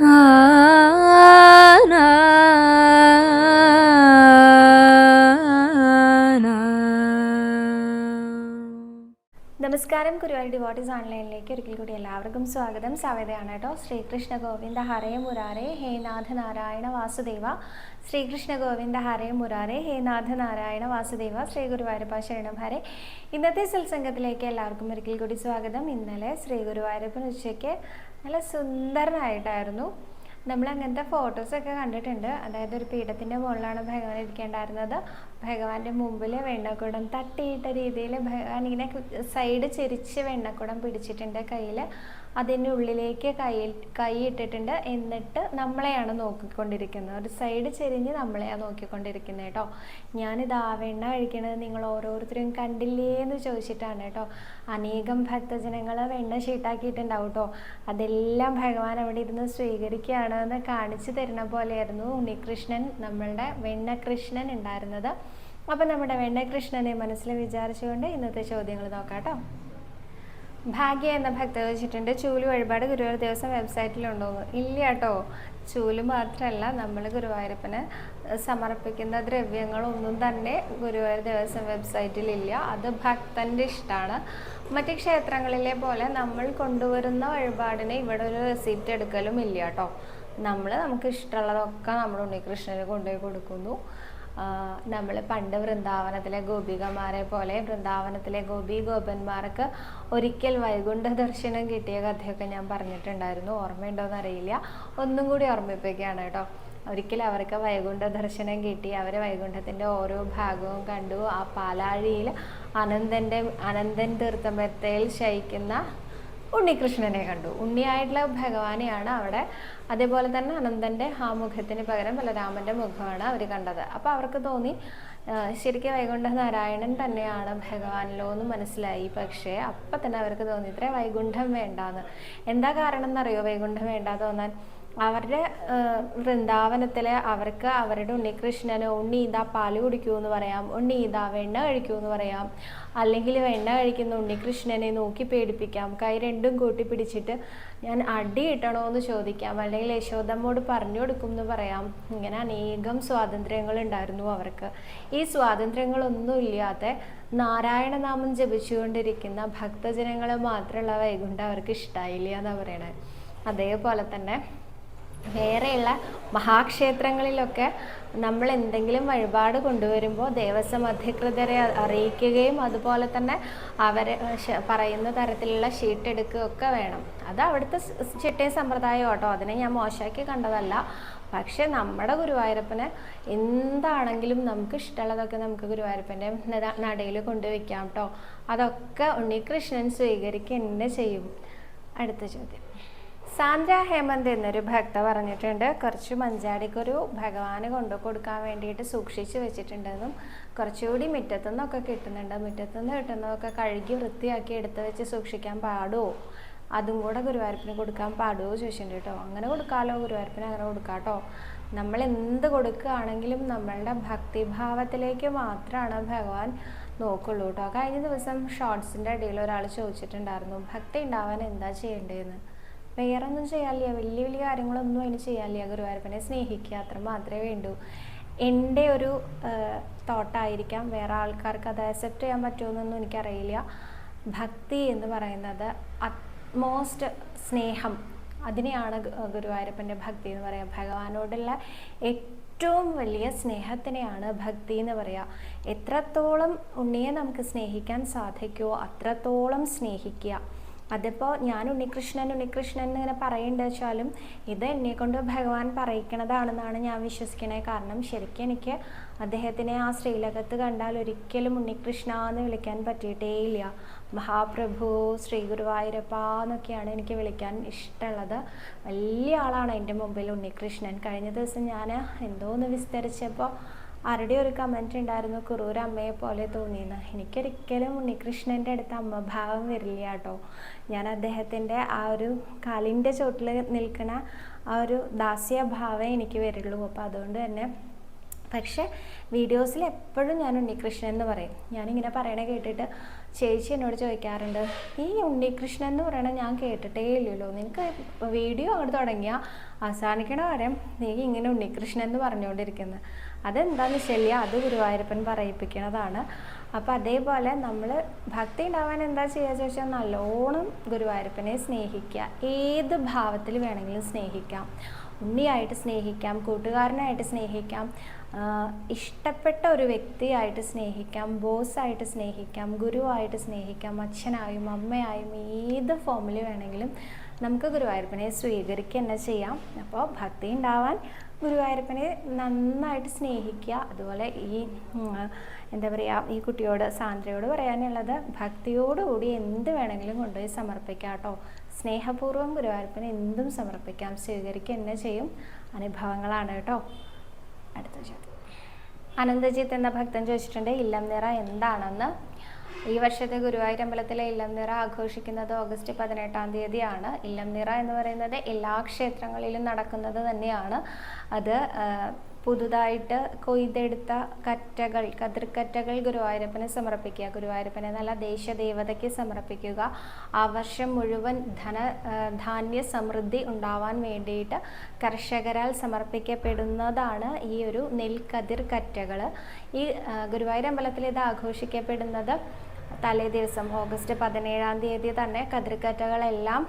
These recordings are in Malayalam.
Ah. നമസ്കാരം. കുരുവായൂർ ഡിവോട്ടീസ് ഓൺലൈനിലേക്ക് ഒരിക്കൽ കൂടി എല്ലാവർക്കും സ്വാഗതം. സവേതയാണ് കേട്ടോ. ശ്രീകൃഷ്ണ ഗോവിന്ദ ഹരേ മുരാരേ. ഹേ നാഥ നാരായണ വാസുദേവ. ശ്രീകൃഷ്ണ ഗോവിന്ദ ഹരേ മുരാരേ. ഹേ നാഥ നാരായണ വാസുദേവ. ശ്രീ ഗുരുവായൂരപ്പ ശരണം ഹരേ ഇന്നത്തെ സത്സംഗത്തിലേക്ക് എല്ലാവർക്കും ഒരിക്കൽ കൂടി സ്വാഗതം. ഇന്നലെ ശ്രീ ഗുരുവായൂരപ്പൻ ഉച്ചയ്ക്ക് നല്ല സുന്ദരനായിട്ടായിരുന്നു. നമ്മൾ അങ്ങനത്തെ ഫോട്ടോസൊക്കെ കണ്ടിട്ടുണ്ട്. അതായത് ഒരു പീഠത്തിന്റെ മുകളിലാണ് ഭഗവാൻ ഇരിക്കേണ്ടായിരുന്നത്. ഭഗവാന്റെ മുമ്പിൽ വെണ്ണക്കുടം തട്ടിയിട്ട രീതിയിൽ ഭഗവാൻ ഇങ്ങനെ സൈഡ് ചെരിച്ച് വെണ്ണക്കുടം പിടിച്ചിട്ടുണ്ട് കയ്യിൽ അതിന്റെ ഉള്ളിലേക്ക് കൈ കൈ ഇട്ടിട്ടുണ്ട് എന്നിട്ട് നമ്മളെയാണ് നോക്കിക്കൊണ്ടിരിക്കുന്നത്. ഒരു സൈഡ് ചെരിഞ്ഞ് നമ്മളെയാണ് നോക്കിക്കൊണ്ടിരിക്കുന്നത് കേട്ടോ. ഞാനിത് ആവെണ്ണ കഴിക്കണത് നിങ്ങൾ ഓരോരുത്തരും കണ്ടില്ലേ എന്ന് ചോദിച്ചിട്ടാണ് കേട്ടോ. അനേകം ഭക്തജനങ്ങൾ വെണ്ണ ഷീട്ടാക്കിയിട്ടുണ്ടാവും കേട്ടോ. അതെല്ലാം ഭഗവാൻ അവിടെ ഇരുന്ന് സ്വീകരിക്കുകയാണ് എന്ന് കാണിച്ചു തരുന്ന പോലെയായിരുന്നു ഉണ്ണികൃഷ്ണൻ നമ്മളുടെ വെണ്ണകൃഷ്ണൻ ഉണ്ടായിരുന്നത്. അപ്പം നമ്മുടെ വെണ്ണകൃഷ്ണനെ മനസ്സിൽ വിചാരിച്ചുകൊണ്ട് ഇന്നത്തെ ചോദ്യങ്ങൾ നോക്കാം കേട്ടോ. ഭാഗ്യ എന്ന ഭക്ത വെച്ചിട്ടുണ്ട് ചൂൽ വഴിപാട് ഗുരുവായൂർ ദിവസം വെബ്സൈറ്റിലുണ്ടോന്ന് ഇല്ല കേട്ടോ ചൂൽ മാത്രമല്ല നമ്മൾ ഗുരുവായൂരപ്പന് സമർപ്പിക്കുന്ന ദ്രവ്യങ്ങളൊന്നും തന്നെ ഗുരുവായൂർ ദിവസം വെബ്സൈറ്റിലില്ല. അത് ഭക്തന്റെ ഇഷ്ടമാണ് മറ്റ് ക്ഷേത്രങ്ങളിലെ പോലെ നമ്മൾ കൊണ്ടുവരുന്ന വഴിപാടിന് ഇവിടെ ഒരു റെസിപ്റ്റ് എടുക്കലും ഇല്ല കേട്ടോ നമ്മൾ നമുക്ക് ഇഷ്ടമുള്ളതൊക്കെ നമ്മൾ ഉണ്ണികൃഷ്ണന് കൊണ്ടുപോയി കൊടുക്കുന്നു. നമ്മൾ പണ്ട് വൃന്ദാവനത്തിലെ ഗോപികമാരെ പോലെ വൃന്ദാവനത്തിലെ ഗോപി ഗോപന്മാർക്ക് ഒരിക്കൽ വൈകുണ്ഠ ദർശനം കിട്ടിയ കഥയൊക്കെ ഞാൻ പറഞ്ഞിട്ടുണ്ടായിരുന്നു. ഓർമ്മയുണ്ടോയെന്ന് അറിയില്ല ഒന്നും കൂടി ഓർമ്മിപ്പിക്കുകയാണ് കേട്ടോ. ഒരിക്കൽ അവർക്ക് വൈകുണ്ഠ ദർശനം കിട്ടി. അവർ വൈകുണ്ഠത്തിന്റെ ഓരോ ഭാഗവും കണ്ടു. ആ പാലാഴിയിൽ അനന്തന്റെ അനന്തൻ തീർത്ഥമെത്തയിൽ ശയിക്കുന്ന ഉണ്ണികൃഷ്ണനെ കണ്ടു. ഉണ്ണിയായിട്ടുള്ള ഭഗവാനെയാണ് അവിടെ. അതേപോലെ തന്നെ അനന്തന്റെ ആ മുഖത്തിന് പകരം ബലരാമന്റെ മുഖമാണ് അവർ കണ്ടത്. അപ്പോൾ അവർക്ക് തോന്നി ശരിക്കും വൈകുണ്ഠ നാരായണൻ തന്നെയാണ് ഭഗവാനിലോ എന്ന് മനസ്സിലായി. പക്ഷേ അപ്പം തന്നെ അവർക്ക് തോന്നി ഇത്ര വൈകുണ്ഠം വേണ്ടാന്ന്. എന്താ കാരണം എന്നറിയോ വൈകുണ്ഠം വേണ്ടാന്ന് തോന്നാൻ? അവരുടെ വൃന്ദാവനത്തിൽ അവർക്ക് അവരുടെ ഉണ്ണികൃഷ്ണന് ഉണ്ണി ഇതാ പാൽ കുടിക്കൂ എന്ന് പറയാം ഉണ്ണി ഇതാ വെണ്ണ കഴിക്കൂ എന്ന് പറയാം. അല്ലെങ്കിൽ വെണ്ണ കഴിക്കുന്ന ഉണ്ണികൃഷ്ണനെ നോക്കി പേടിപ്പിക്കാം. കൈ രണ്ടും കൂട്ടി പിടിച്ചിട്ട് ഞാൻ അടി കിട്ടണോ എന്ന് ചോദിക്കാം. അല്ലെങ്കിൽ യശോദമ്മോട് പറഞ്ഞു കൊടുക്കും എന്ന് പറയാം. ഇങ്ങനെ അനേകം സ്വാതന്ത്ര്യങ്ങൾ ഉണ്ടായിരുന്നു അവർക്ക്. ഈ സ്വാതന്ത്ര്യങ്ങളൊന്നും ഇല്ലാതെ നാരായണനാമം ജപിച്ചുകൊണ്ടിരിക്കുന്ന ഭക്തജനങ്ങൾ മാത്രമുള്ള വൈകുണ്ഠ അവർക്ക് ഇഷ്ടമായില്ല എന്നാണ് പറയണത് അതേപോലെ തന്നെ വേറെയുള്ള മഹാക്ഷേത്രങ്ങളിലൊക്കെ നമ്മൾ എന്തെങ്കിലും വഴിപാട് കൊണ്ടുവരുമ്പോൾ ദേവസ്വം അധികൃതരെ അറിയിക്കുകയും അതുപോലെ തന്നെ അവർ പറയുന്ന തരത്തിലുള്ള ഷീറ്റ് എടുക്കുകയൊക്കെ വേണം. അത് അവിടുത്തെ ചിട്ടയും സമ്പ്രദായം കേട്ടോ. അതിനെ ഞാൻ മോശമാക്കി കണ്ടതല്ല. പക്ഷെ നമ്മുടെ ഗുരുവായൂരപ്പന് എന്താണെങ്കിലും നമുക്ക് ഇഷ്ടമുള്ളതൊക്കെ നമുക്ക് ഗുരുവായൂരപ്പന്റെ നടയിൽ കൊണ്ടുവയ്ക്കാം കേട്ടോ. അതൊക്കെ ഉണ്ണികൃഷ്ണൻ സ്വീകരിക്കുക എന്നെ ചെയ്യും. അടുത്ത ചോദ്യം. സാന്ദ്ര ഹേമന്ത് എന്നൊരു ഭക്ത പറഞ്ഞിട്ടുണ്ട്. കുറച്ച് മഞ്ചാടിക്കൊരു ഭഗവാന് കൊണ്ടു കൊടുക്കാൻ വേണ്ടിയിട്ട് സൂക്ഷിച്ച് വെച്ചിട്ടുണ്ടെന്നും കുറച്ചുകൂടി മുറ്റത്തു നിന്നൊക്കെ കിട്ടുന്നുണ്ട്. മുറ്റത്തു നിന്ന് കിട്ടുന്നതൊക്കെ കഴുകി വൃത്തിയാക്കി എടുത്ത് വെച്ച് സൂക്ഷിക്കാൻ പാടുമോ അതും കൂടെ ഗുരുവായൂരപ്പിന് കൊടുക്കാൻ പാടുമോ ചോദിച്ചിട്ടുണ്ട് കേട്ടോ. അങ്ങനെ കൊടുക്കാമല്ലോ ഗുരുവായൂരപ്പിന് അങ്ങനെ കൊടുക്കാട്ടോ നമ്മൾ എന്ത് കൊടുക്കുകയാണെങ്കിലും നമ്മളുടെ ഭക്തിഭാവത്തിലേക്ക് മാത്രമാണ് ഭഗവാൻ നോക്കുള്ളൂ കേട്ടോ. കഴിഞ്ഞ ദിവസം ഷോർട്സിന്റെ ഇടയിൽ ഒരാൾ ചോദിച്ചിട്ടുണ്ടായിരുന്നു ഭക്തി ഉണ്ടാവാൻ എന്താ ചെയ്യേണ്ടതെന്ന്? വേറെ ഒന്നും ചെയ്യാനില്ല. വലിയ വലിയ കാര്യങ്ങളൊന്നും അതിന് ചെയ്യാനില്ല. ഗുരുവായൂരപ്പനെ സ്നേഹിക്കുക അത്ര മാത്രമേ വേണ്ടൂ. എന്റെ ഒരു തോട്ടായിരിക്കാം. വേറെ ആൾക്കാർക്ക് അത് അക്സെപ്റ്റ് ചെയ്യാൻ പറ്റുമെന്നൊന്നും എനിക്കറിയില്ല. ഭക്തി എന്ന് പറയുന്നത് അറ്റ്മോസ്റ്റ് സ്നേഹം. അതിനെയാണ് ഗുരുവായൂരപ്പന്റെ ഭക്തി എന്ന് പറയുക. ഭഗവാനോടുള്ള ഏറ്റവും വലിയ സ്നേഹത്തിനെയാണ് ഭക്തി എന്ന് പറയുക. എത്രത്തോളം ഉണ്ണിയെ നമുക്ക് സ്നേഹിക്കാൻ സാധിക്കുമോ അത്രത്തോളം സ്നേഹിക്കുക. അതിപ്പോൾ ഞാൻ ഉണ്ണികൃഷ്ണൻ ഉണ്ണികൃഷ്ണൻ എന്നിങ്ങനെ പറയുന്നുണ്ട് വെച്ചാലും ഇത് എന്നെ കൊണ്ട് ഭഗവാൻ പറയിക്കണതാണെന്നാണ് ഞാൻ വിശ്വസിക്കണേ. കാരണം ശരിക്കും എനിക്ക് അദ്ദേഹത്തിനെ ആ ശ്രീലകത്ത് കണ്ടാൽ ഒരിക്കലും ഉണ്ണികൃഷ്ണ എന്ന് വിളിക്കാൻ പറ്റിയിട്ടേയില്ല മഹാപ്രഭു ശ്രീ ഗുരുവായൂരപ്പ എന്നൊക്കെയാണ് എനിക്ക് വിളിക്കാൻ ഇഷ്ടമുള്ളത്. വലിയ ആളാണ് എന്റെ മുമ്പിൽ ഉണ്ണികൃഷ്ണൻ. കഴിഞ്ഞ ദിവസം ഞാൻ എന്തോ ഒന്ന് വിസ്തരിച്ചപ്പോൾ ആരുടെ ഒരു കമന്റ് ഉണ്ടായിരുന്നു? കുറൂർ അമ്മയെ പോലെ തോന്നിയെന്ന്. എനിക്കൊരിക്കലും ഉണ്ണികൃഷ്ണന്റെ അടുത്ത് അമ്മഭാവം വരില്ല കേട്ടോ. ഞാൻ അദ്ദേഹത്തിന്റെ ആ ഒരു കാലിന്റെ ചോട്ടിൽ നിൽക്കുന്ന ആ ഒരു ദാസ്യഭാവം എനിക്ക് വരുള്ളൂ അപ്പോൾ അതുകൊണ്ട് തന്നെ പക്ഷേ വീഡിയോസിൽ എപ്പോഴും ഞാൻ ഉണ്ണികൃഷ്ണൻ എന്ന് പറയും. ഞാനിങ്ങനെ പറയണ കേട്ടിട്ട് ചേച്ചി എന്നോട് ചോദിക്കാറുണ്ട് ഈ ഉണ്ണികൃഷ്ണൻ എന്ന് പറയണത് ഞാൻ കേട്ടിട്ടേ ഇല്ലല്ലോ. നിനക്ക് വീഡിയോ അങ്ങോട്ട് തുടങ്ങിയാൽ അവസാനിക്കണ വരെ നീ ഇങ്ങനെ ഉണ്ണികൃഷ്ണൻ എന്ന് പറഞ്ഞുകൊണ്ടിരിക്കുന്നത് അതെന്താണെന്ന് വെച്ചാൽ അത് ഗുരുവായൂരപ്പൻ പറയിപ്പിക്കുന്നതാണ് അപ്പോൾ അതേപോലെ നമ്മൾ ഭക്തി ഉണ്ടാവാൻ എന്താ ചെയ്യുക ചോദിച്ചാൽ നല്ലോണം ഗുരുവായൂരപ്പനെ സ്നേഹിക്കുക ഏത് ഭാവത്തിൽ വേണമെങ്കിലും സ്നേഹിക്കാം. ഉണ്ണിയായിട്ട് സ്നേഹിക്കാം കൂട്ടുകാരനായിട്ട് സ്നേഹിക്കാം ഇഷ്ടപ്പെട്ട ഒരു വ്യക്തിയായിട്ട് സ്നേഹിക്കാം ബോസായിട്ട് സ്നേഹിക്കാം ഗുരുവായിട്ട് സ്നേഹിക്കാം അച്ഛനായും അമ്മയായും ഏത് ഫോമിൽ വേണമെങ്കിലും നമുക്ക് ഗുരുവായൂരപ്പനെ സ്വീകരിക്കുക തന്നെ ചെയ്യാം. അപ്പോൾ ഭക്തി ഉണ്ടാവാൻ ഗുരുവായൂരപ്പനെ നന്നായിട്ട് സ്നേഹിക്കുക. അതുപോലെ ഈ എന്താ പറയുക ഈ കുട്ടിയോട് സാന്ദ്രയോട് പറയാനുള്ളത് ഭക്തിയോടുകൂടി എന്ത് വേണമെങ്കിലും കൊണ്ടുപോയി സമർപ്പിക്കാം കേട്ടോ. സ്നേഹപൂർവം ഗുരുവായൂരപ്പനെ എന്തും സമർപ്പിക്കാം. സ്വീകരിക്കുക തന്നെ ചെയ്യും. അനുഭവങ്ങളാണ് കേട്ടോ. അടുത്ത ചോദ്യം. അനന്തജിത്ത് എന്ന ഭക്തൻ ചോദിച്ചിട്ടുണ്ട് ഇല്ലം നിറ എന്താണെന്ന്? ഈ വർഷത്തെ ഗുരുവായൂർ അമ്പലത്തിലെ ഇല്ലം നിറ ആഘോഷിക്കുന്നത് ഓഗസ്റ്റ് പതിനെട്ടാം തീയതിയാണ്. ഇല്ലംനിറ എന്ന് പറയുന്നത് എല്ലാ ക്ഷേത്രങ്ങളിലും നടക്കുന്നത് തന്നെയാണ്. അത് പുതുതായിട്ട് കൊയ്തെടുത്ത കറ്റകൾ കതിർക്കറ്റകൾ ഗുരുവായൂരപ്പന് സമർപ്പിക്കുക. ഗുരുവായൂരപ്പനെ നല്ല ദേശദേവതയ്ക്ക് സമർപ്പിക്കുക. ആ വർഷം മുഴുവൻ ധന ധാന്യ സമൃദ്ധി ഉണ്ടാവാൻ വേണ്ടിയിട്ട് കർഷകരാൽ സമർപ്പിക്കപ്പെടുന്നതാണ് ഈ ഒരു നെൽക്കതിർ കറ്റകൾ ഈ ഗുരുവായൂരമ്പലത്തിൽ ഇത് ആഘോഷിക്കപ്പെടുന്നത് തലേ ദിവസം ഓഗസ്റ്റ് പതിനേഴാം തീയതി തന്നെ കതിർക്കറ്റകളെല്ലാം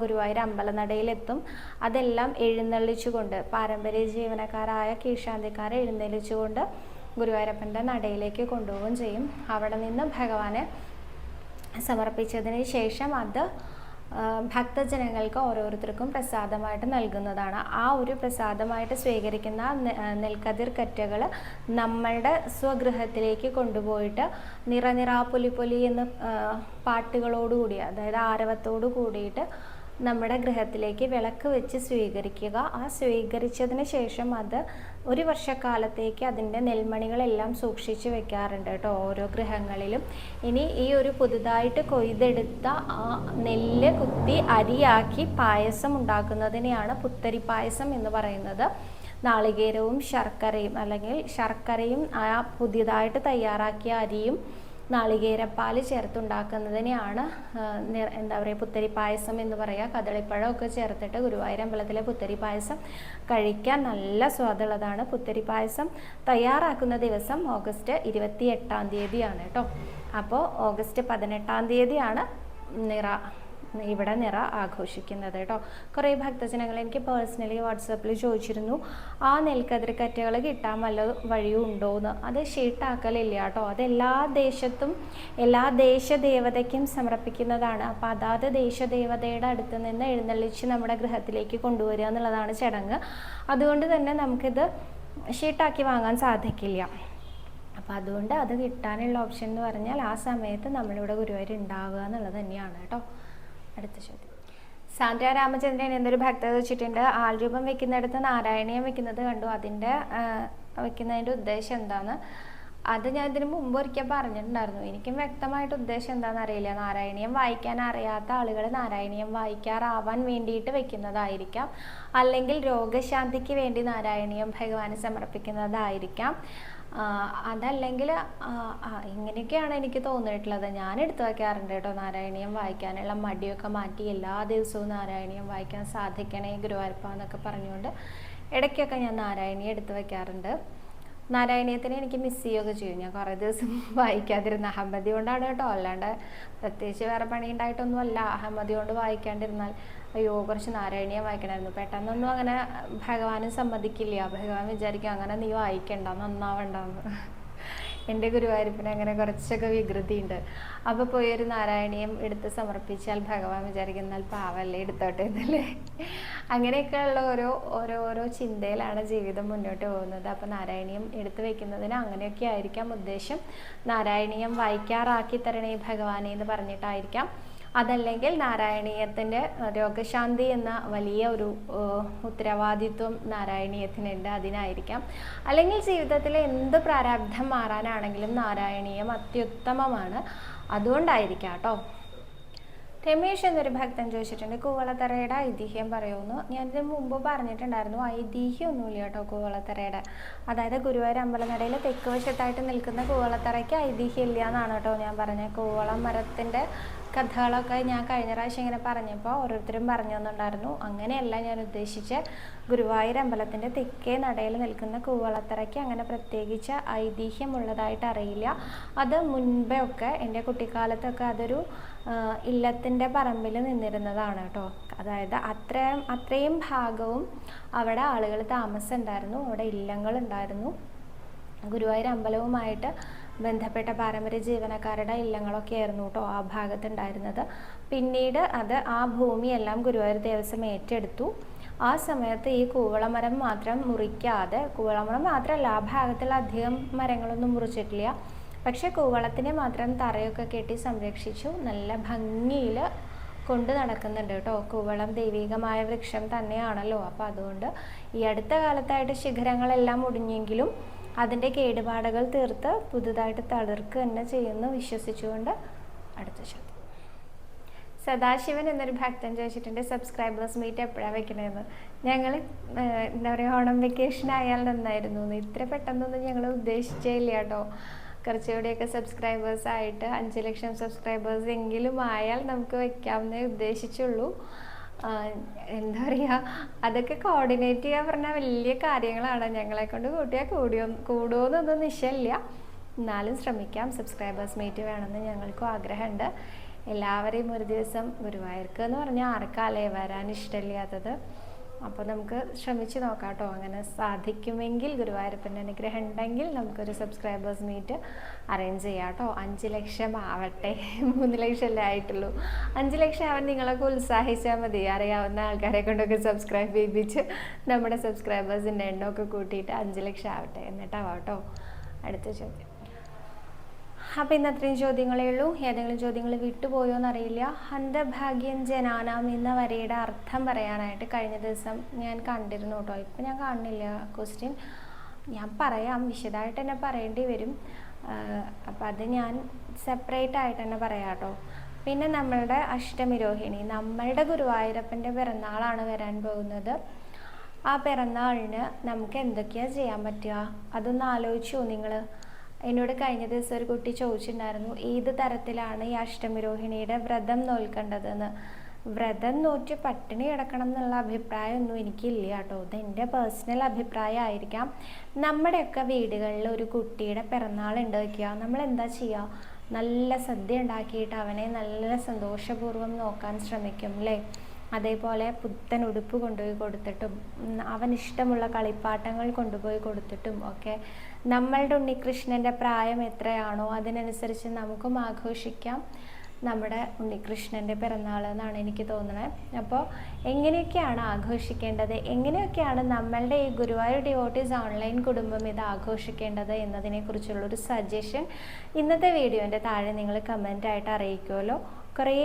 ഗുരുവായൂർ അമ്പലനടയിലെത്തും. അതെല്ലാം എഴുന്നള്ളിച്ചുകൊണ്ട് പാരമ്പര്യ ജീവനക്കാരായ കീഴ്ശാന്തിക്കാരെ എഴുന്നള്ളിച്ചുകൊണ്ട് ഗുരുവായൂരപ്പന്റെ നടയിലേക്ക് കൊണ്ടുപോവുകയും ചെയ്യും. അവിടെ നിന്ന് ഭഗവാനെ സമർപ്പിച്ചതിന് ശേഷം അത് ഭക്തജനങ്ങൾക്ക് ഓരോരുത്തർക്കും പ്രസാദമായിട്ട് നൽകുന്നതാണ്. ആ ഒരു പ്രസാദമായിട്ട് സ്വീകരിക്കുന്ന നെൽക്കതിർ കറ്റകൾ നമ്മളുടെ സ്വഗൃഹത്തിലേക്ക് കൊണ്ടുപോയിട്ട് നിറനിറാ പൊലി പൊലി എന്ന പാട്ടുകളോടുകൂടി അതായത് ആരവത്തോടു കൂടിയിട്ട് നമ്മുടെ ഗൃഹത്തിലേക്ക് വിളക്ക് വെച്ച് സ്വീകരിക്കുക. ആ സ്വീകരിച്ചതിന് ശേഷം അത് ഒരു വർഷക്കാലത്തേക്ക് അതിന്റെ നെൽമണികളെല്ലാം സൂക്ഷിച്ച് വെക്കാറുണ്ട് കേട്ടോ ഓരോ ഗൃഹങ്ങളിലും. ഇനി ഈ ഒരു പുതുതായിട്ട് കൊയ്തെടുത്ത ആ നെല്ല് കുത്തി അരിയാക്കി പായസം ഉണ്ടാക്കുന്നതിനെയാണ് പുത്തരി പായസം എന്ന് പറയുന്നത്. നാളികേരവും ശർക്കരയും അല്ലെങ്കിൽ ശർക്കരയും ആ പുതിയതായിട്ട് തയ്യാറാക്കിയ അരിയും നാളികേരപ്പാൽ ചേർത്തുണ്ടാക്കുന്നതിനെയാണ് എന്താ പറയുക പുത്തരി പായസം എന്ന് പറയുക കദളിപ്പഴമൊക്കെ ചേർത്തിട്ട് ഗുരുവായൂർ അമ്പലത്തിലെ പുത്തരി പായസം കഴിക്കാൻ നല്ല സ്വാദുള്ളതാണ്. പുത്തരി പായസം തയ്യാറാക്കുന്ന ദിവസം ഓഗസ്റ്റ് ഇരുപത്തി എട്ടാം തീയതിയാണ് കേട്ടോ. അപ്പോൾ ഓഗസ്റ്റ് പതിനെട്ടാം തീയതിയാണ് നിറ ഇവിടെ നിറ ആഘോഷിക്കുന്നത് കേട്ടോ. കുറേ ഭക്തജനങ്ങൾ എനിക്ക് പേഴ്സണലി വാട്സപ്പിൽ ചോദിച്ചിരുന്നു ആ നെൽക്കതിരിക്കറ്റകൾ കറ്റകൾ കിട്ടാൻ വല്ല വഴിയും ഉണ്ടോയെന്ന് അത് ഷീട്ടാക്കലില്ല കേട്ടോ. അത് എല്ലാ ദേശത്തും എല്ലാ ദേശദേവതയ്ക്കും സമർപ്പിക്കുന്നതാണ്. അപ്പോൾ അതാത് ദേശദേവതയുടെ അടുത്ത് നിന്ന് എഴുന്നള്ളിച്ച് നമ്മുടെ ഗൃഹത്തിലേക്ക് കൊണ്ടുവരിക എന്നുള്ളതാണ് ചടങ്ങ്. അതുകൊണ്ട് തന്നെ നമുക്കിത് ഷീട്ടാക്കി വാങ്ങാൻ സാധിക്കില്ല. അപ്പോൾ അതുകൊണ്ട് അത് കിട്ടാനുള്ള ഓപ്ഷൻ എന്ന് പറഞ്ഞാൽ ആ സമയത്ത് നമ്മളിവിടെ ഗുരുവായൂർ ഉണ്ടാവുക എന്നുള്ളത് തന്നെയാണ് കേട്ടോ. അടുത്ത ചോദ്യം. സാന്ദ്ര രാമചന്ദ്രൻ എന്നൊരു ഭക്തത വെച്ചിട്ടുണ്ട്? ആൾരൂപം വെക്കുന്നിടത്ത് നാരായണീയം വെക്കുന്നത് കണ്ടു. അതിന്റെ വെക്കുന്നതിന്റെ ഉദ്ദേശം എന്താണ്? അത് ഞാൻ ഇതിന് മുമ്പ് ഒരിക്കൽ പറഞ്ഞിട്ടുണ്ടായിരുന്നു. എനിക്കും വ്യക്തമായിട്ട് ഉദ്ദേശം എന്താണെന്ന് അറിയില്ല. നാരായണീയം വായിക്കാൻ അറിയാത്ത ആളുകൾ നാരായണീയം വായിക്കാറാവാൻ വേണ്ടിയിട്ട് വെക്കുന്നതായിരിക്കാം. അല്ലെങ്കിൽ രോഗശാന്തിക്ക് വേണ്ടി നാരായണീയം ഭഗവാന് സമർപ്പിക്കുന്നതായിരിക്കാം. അതല്ലെങ്കിൽ ഇങ്ങനെയൊക്കെയാണ് എനിക്ക് തോന്നിയിട്ടുള്ളത്. ഞാൻ എടുത്തു വയ്ക്കാറുണ്ട് കേട്ടോ നാരായണീയം വായിക്കാനുള്ള മടിയൊക്കെ മാറ്റി എല്ലാ ദിവസവും നാരായണീയം വായിക്കാൻ സാധിക്കണേ ഗുരുവായൂരപ്പ എന്നൊക്കെ പറഞ്ഞുകൊണ്ട് ഇടയ്ക്കൊക്കെ ഞാൻ നാരായണീയം എടുത്തു വയ്ക്കാറുണ്ട് നാരായണീയത്തിനെ എനിക്ക് മിസ് ചെയ്യുകയൊക്കെ ചെയ്യും ഞാൻ കുറേ ദിവസം വായിക്കാതിരുന്ന അഹമ്മദി കൊണ്ടാണ് കേട്ടോ. അല്ലാണ്ട് പ്രത്യേകിച്ച് വേറെ പണി ഉണ്ടായിട്ടൊന്നുമല്ല അഹമ്മദി കൊണ്ട് വായിക്കാണ്ടിരുന്നാൽ അയ്യോ കുറച്ച് നാരായണീയം വായിക്കണമായിരുന്നു. പെട്ടെന്നൊന്നും അങ്ങനെ ഭഗവാനും സമ്മതിക്കില്ല. ഭഗവാൻ വിചാരിക്കും അങ്ങനെ നീ വായിക്കണ്ട നന്നാവണ്ടെന്ന്. എന്റെ ഗുരുവായൂരപ്പന് അങ്ങനെ കുറച്ചൊക്കെ വികൃതി ഉണ്ട് അപ്പോൾ പോയി ഒരു നാരായണീയം എടുത്ത് സമർപ്പിച്ചാൽ ഭഗവാൻ വിചാരിക്കുന്നാൽ പാവല്ലേ എടുത്തോട്ടെ എന്നല്ലേ. അങ്ങനെയൊക്കെയുള്ള ഓരോ ഓരോ ഓരോ ചിന്തയിലാണ് ജീവിതം മുന്നോട്ട് പോകുന്നത്. അപ്പോൾ നാരായണീയം എടുത്തു വെക്കുന്നതിന് അങ്ങനെയൊക്കെ ആയിരിക്കാം ഉദ്ദേശം. നാരായണീയം വായിക്കാറാക്കി തരണേ ഭഗവാനെ എന്ന് പറഞ്ഞിട്ടായിരിക്കാം. അതല്ലെങ്കിൽ നാരായണീയത്തിന്റെ രോഗശാന്തി എന്ന വലിയ ഒരു ഉത്തരവാദിത്വം നാരായണീയത്തിനുണ്ട് അതിനായിരിക്കാം. അല്ലെങ്കിൽ ജീവിതത്തിലെ എന്ത് പ്രാരാബ്ധം മാറാനാണെങ്കിലും നാരായണീയം അത്യുത്തമമാണ്. അതുകൊണ്ടായിരിക്കാം കേട്ടോ. രമേശ് എന്നൊരു ഭക്തൻ ചോദിച്ചിട്ടുണ്ട് കൂവളത്തറയുടെ ഐതിഹ്യം പറയുമെന്ന് ഞാനിതിന് മുമ്പ് പറഞ്ഞിട്ടുണ്ടായിരുന്നു ഐതിഹ്യമൊന്നുമില്ല കേട്ടോ കൂവളത്തറയുടെ. അതായത് ഗുരുവായൂർ അമ്പലനടയിൽ തെക്ക് വശത്തായിട്ട് നിൽക്കുന്ന കൂവളത്തറയ്ക്ക് ഐതിഹ്യം ഇല്ല എന്നാണ് കേട്ടോ ഞാൻ പറഞ്ഞത്. കൂവളം മരത്തിന്റെ കഥകളൊക്കെ ഞാൻ കഴിഞ്ഞ പ്രാവശ്യം ഇങ്ങനെ പറഞ്ഞപ്പോൾ ഓരോരുത്തരും പറഞ്ഞു തന്നിട്ടുണ്ടായിരുന്നു അങ്ങനെയല്ല ഞാൻ ഉദ്ദേശിച്ച. ഗുരുവായൂർ അമ്പലത്തിന്റെ തെക്കേ നടയിൽ നിൽക്കുന്ന കൂവളത്തറയ്ക്ക് അങ്ങനെ പ്രത്യേകിച്ച് ഐതിഹ്യമുള്ളതായിട്ട് അറിയില്ല. അത് മുൻപേ ഒക്കെ എന്റെ കുട്ടിക്കാലത്തൊക്കെ അതൊരു ഇല്ലത്തിന്റെ പറമ്പിൽ നിന്നിരുന്നതാണ് കേട്ടോ. അതായത് അത്രയും അത്രയും ഭാഗവും അവിടെ ആളുകൾ താമസം ഉണ്ടായിരുന്നു അവിടെ ഇല്ലങ്ങളുണ്ടായിരുന്നു. ഗുരുവായൂർ അമ്പലവുമായിട്ട് ബന്ധപ്പെട്ട പാരമ്പര്യ ജീവനക്കാരുടെ ഇല്ലങ്ങളൊക്കെ ആയിരുന്നു കേട്ടോ ആ ഭാഗത്തുണ്ടായിരുന്നത്. പിന്നീട് അത് ആ ഭൂമിയെല്ലാം ഗുരുവായൂർ ദേവസ്വം ഏറ്റെടുത്തു. ആ സമയത്ത് ഈ കൂവളമരം മാത്രം മുറിക്കാതെ കൂവളമരം മാത്രമല്ല ആ ഭാഗത്തുള്ള അധികം മരങ്ങളൊന്നും മുറിച്ചിട്ടില്ല. പക്ഷേ കൂവളത്തിനെ മാത്രം തറയൊക്കെ കെട്ടി സംരക്ഷിച്ചു നല്ല ഭംഗിയിൽ കൊണ്ടു നടക്കുന്നുണ്ട് കേട്ടോ. കൂവളം ദൈവികമായ വൃക്ഷം തന്നെയാണല്ലോ. അപ്പോൾ അതുകൊണ്ട് ഈ അടുത്ത കാലത്തായിട്ട് ശിഖരങ്ങളെല്ലാം ഒടിഞ്ഞെങ്കിലും അതിന്റെ കേടുപാടുകൾ തീർത്ത് പുതുതായിട്ട് തളിർക്ക് തന്നെ ചെയ്യുന്നു വിശ്വസിച്ചുകൊണ്ട് അടുത്ത ചോദ്യം സദാശിവൻ എന്നൊരു ഭക്തൻ ചോദിച്ചിട്ടുണ്ട് സബ്സ്ക്രൈബേഴ്സ് മീറ്റ് എപ്പോഴാണ് വെക്കണതെന്ന് ഞങ്ങൾ എന്താ പറയുക ഓണം വെക്കേഷൻ ആയാൽ നന്നായിരുന്നു. ഇത്ര പെട്ടെന്നൊന്നും ഞങ്ങൾ ഉദ്ദേശിച്ചേ ഇല്ല കേട്ടോ. കുറച്ചുകൂടിയൊക്കെ സബ്സ്ക്രൈബേഴ്സ് ആയിട്ട് അഞ്ച് ലക്ഷം സബ്സ്ക്രൈബേഴ്സ് എങ്കിലും ആയാൽ നമുക്ക് വെക്കാമെന്നേ ഉദ്ദേശിച്ചുള്ളൂ. എന്താ പറയുക അതൊക്കെ കോർഡിനേറ്റ് ചെയ്യാൻ പറഞ്ഞാൽ വലിയ കാര്യങ്ങളാണ്. ഞങ്ങളെ കൊണ്ട് കൂട്ടിയാൽ കൂടിയോ കൂടുമോന്നൊന്നും നിശ്ചയമില്ല. എന്നാലും ശ്രമിക്കാം. സബ്സ്ക്രൈബേഴ്സ് മീറ്റ് വേണമെന്ന് ഞങ്ങൾക്കും ആഗ്രഹമുണ്ട്. എല്ലാവരെയും ഒരു ദിവസം ഗുരുവായൂർക്ക് എന്ന് പറഞ്ഞാൽ ആർക്കാലേ വരാൻ ഇഷ്ടമില്ലാത്തത്? അപ്പോൾ നമുക്ക് ശ്രമിച്ച് നോക്കാം കേട്ടോ. അങ്ങനെ സാധിക്കുമെങ്കിൽ ഗുരുവായൂരപ്പന്റെ അനുഗ്രഹം ഉണ്ടെങ്കിൽ നമുക്കൊരു സബ്സ്ക്രൈബേഴ്സ് മീറ്റ് അറേഞ്ച് ചെയ്യാം കേട്ടോ. അഞ്ച് ലക്ഷം ആവട്ടെ. മൂന്ന് ലക്ഷം അല്ലേ ആയിട്ടുള്ളൂ. അഞ്ച് ലക്ഷം ആവാൻ നിങ്ങളൊക്കെ ഉത്സാഹിച്ചാൽ മതി. അറിയാവുന്ന ആൾക്കാരെ കൊണ്ടൊക്കെ സബ്സ്ക്രൈബ് ചെയ്യിപ്പിച്ച് നമ്മുടെ സബ്സ്ക്രൈബേഴ്സിന്റെ എണ്ണമൊക്കെ കൂട്ടിയിട്ട് അഞ്ച് ലക്ഷം ആവട്ടെ എന്നിട്ടാവാം കേട്ടോ. അടുത്ത ചോദ്യം. അപ്പോൾ ഇന്ന് അത്രയും ചോദ്യങ്ങളേ ഉള്ളൂ. ഏതെങ്കിലും ചോദ്യങ്ങൾ വിട്ടുപോയോ എന്നറിയില്ല. ഹന്തഭാഗ്യം ജനാനാം എന്ന വരയുടെ അർത്ഥം പറയാനായിട്ട് കഴിഞ്ഞ ദിവസം ഞാൻ കണ്ടിരുന്നു കേട്ടോ. ഇപ്പം ഞാൻ കാണുന്നില്ല ക്വസ്റ്റ്യൻ ഞാൻ പറയാം. വിശദമായിട്ട് തന്നെ പറയേണ്ടി വരും. അപ്പം അത് ഞാൻ സെപ്പറേറ്റ് ആയിട്ട് തന്നെ പറയാം കേട്ടോ. പിന്നെ നമ്മളുടെ അഷ്ടമി രോഹിണി നമ്മളുടെ ഗുരുവായൂരപ്പന്റെ പിറന്നാളാണ് വരാൻ പോകുന്നത്. ആ പിറന്നാളിന് നമുക്ക് എന്തൊക്കെയാണ് ചെയ്യാൻ പറ്റുക? അതൊന്ന് ആലോചിച്ചോ നിങ്ങൾ എന്നോട് കഴിഞ്ഞ ദിവസം ഒരു കുട്ടി ചോദിച്ചിട്ടുണ്ടായിരുന്നു ഏത് തരത്തിലാണ് ഈ അഷ്ടമിരോഹിണിയുടെ വ്രതം നോൽക്കേണ്ടതെന്ന്? വ്രതം നോറ്റ് പട്ടിണി കിടക്കണം എന്നുള്ള അഭിപ്രായമൊന്നും എനിക്കില്ല കേട്ടോ. ഇത് എന്റെ പേഴ്സണൽ അഭിപ്രായമായിരിക്കാം. നമ്മുടെയൊക്കെ വീടുകളിൽ ഒരു കുട്ടിയുടെ പിറന്നാൾ ഉണ്ട് വയ്ക്കുക. നമ്മൾ എന്താ ചെയ്യുക? നല്ല സദ്യ ഉണ്ടാക്കിയിട്ട് അവനെ നല്ല സന്തോഷപൂർവം നോക്കാൻ ശ്രമിക്കും അല്ലേ അതേപോലെ പുത്തൻ ഉടുപ്പ് കൊണ്ടുപോയി കൊടുത്തിട്ടും അവനിഷ്ടമുള്ള കളിപ്പാട്ടങ്ങൾ കൊണ്ടുപോയി കൊടുത്തിട്ടും ഒക്കെ നമ്മളുടെ ഉണ്ണികൃഷ്ണന്റെ പ്രായം എത്രയാണോ അതിനനുസരിച്ച് നമുക്കും ആഘോഷിക്കാം. നമ്മുടെ ഉണ്ണികൃഷ്ണന്റെ പിറന്നാൾ എന്നാണ് എനിക്ക് തോന്നുന്നത് അപ്പോൾ എങ്ങനെയൊക്കെയാണ് ആഘോഷിക്കേണ്ടത്? എങ്ങനെയൊക്കെയാണ് നമ്മളുടെ ഈ ഗുരുവായൂർ ഡിവോട്ടീസ് ഓൺലൈൻ കുടുംബം ഇത് ആഘോഷിക്കേണ്ടത് എന്നതിനെക്കുറിച്ചുള്ളൊരു സജഷൻ ഇന്നത്തെ വീഡിയോന്റെ താഴെ നിങ്ങൾ കമന്റായിട്ട് അറിയിക്കുമല്ലോ. കുറേ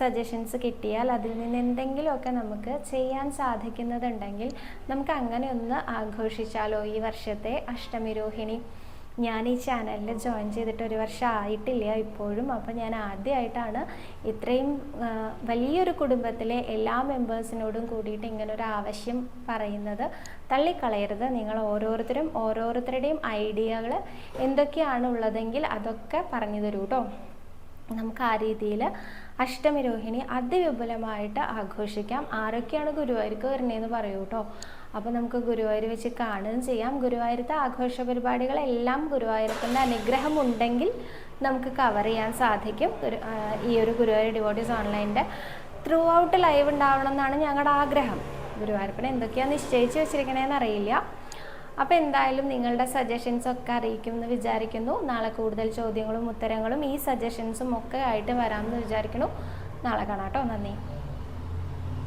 സജഷൻസ് കിട്ടിയാൽ അതിൽ നിന്ന് എന്തെങ്കിലുമൊക്കെ നമുക്ക് ചെയ്യാൻ സാധിക്കുന്നതുണ്ടെങ്കിൽ നമുക്ക് അങ്ങനെ ഒന്ന് ആഘോഷിച്ചാലോ ഈ വർഷത്തെ അഷ്ടമിരോഹിണി ഞാൻ ഈ ചാനലിൽ ജോയിൻ ചെയ്തിട്ട് ഒരു വർഷം ആയിട്ടില്ല ഇപ്പോഴും. അപ്പോൾ ഞാൻ ആദ്യമായിട്ടാണ് ഇത്രയും വലിയൊരു കുടുംബത്തിലെ എല്ലാ മെമ്പേഴ്സിനോടും കൂടിയിട്ട് ഇങ്ങനെ ഒരു ആവശ്യം പറയുന്നത്. തള്ളിക്കളയരുത്. നിങ്ങൾ ഓരോരുത്തരും ഓരോരുത്തരുടെയും ഐഡിയകൾ എന്തൊക്കെയാണ് ഉള്ളതെങ്കിൽ അതൊക്കെ പറഞ്ഞു തരൂ കേട്ടോ നമുക്ക് ആ രീതിയിൽ അഷ്ടമി രോഹിണി അതിവിപുലമായിട്ട് ആഘോഷിക്കാം. ആരൊക്കെയാണ് ഗുരുവായൂർക്ക് വരുന്നതെന്ന് പറയൂ കേട്ടോ അപ്പോൾ നമുക്ക് ഗുരുവായൂർ വെച്ച് കാണുകയും ചെയ്യാം. ഗുരുവായൂരത്തെ ആഘോഷ പരിപാടികളെല്ലാം ഗുരുവായൂരത്തിന്റെ അനുഗ്രഹം ഉണ്ടെങ്കിൽ നമുക്ക് കവർ ചെയ്യാൻ സാധിക്കും. ഈ ഒരു ഗുരുവായൂർ ഡിവോട്ടീസ് ഓൺലൈന്റെ ത്രൂ ഔട്ട് ലൈവ് ഉണ്ടാവണം എന്നാണ് ഞങ്ങളുടെ ആഗ്രഹം. ഗുരുവായൂരപ്പനെ എന്തൊക്കെയാണ് നിശ്ചയിച്ച് വെച്ചിരിക്കണേന്ന് അറിയില്ല. അപ്പോൾ എന്തായാലും നിങ്ങളുടെ സജഷൻസ് ഒക്കെ അറിയിക്കും എന്ന് വിചാരിക്കുന്നു. നാളെ കൂടുതൽ ചോദ്യങ്ങളും ഉത്തരങ്ങളും ഈ സജഷൻസും ഒക്കെ ആയിട്ട് വരാമെന്ന് വിചാരിക്കുന്നു. നാളെ കാണാം കേട്ടോ. നന്ദി.